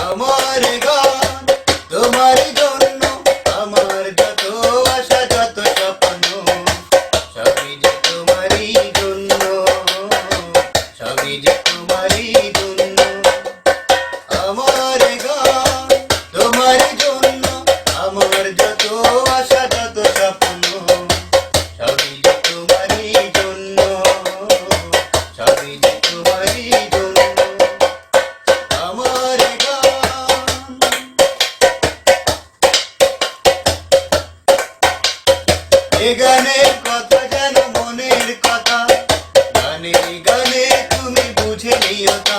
আমার গান তোমার জন্য এ গানের কথা যেন মনের কথা। গানে গানে তুমি বুঝে নিও তা।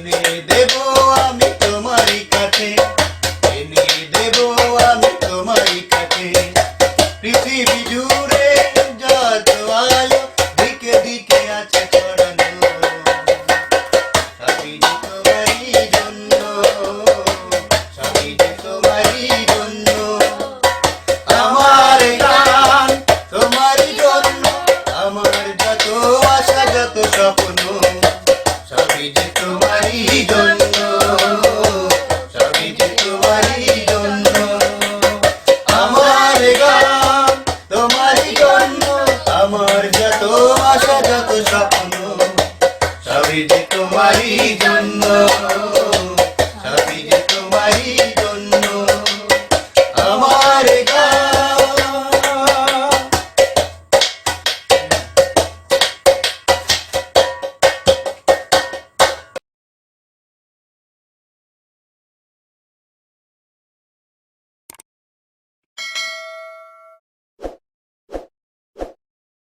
এনে দেব আমি তোমারই কাছে। এনে দেব আমি তোমারই কাছে। পৃথিবী জুড়ে যত আলো জন্য। জন্য।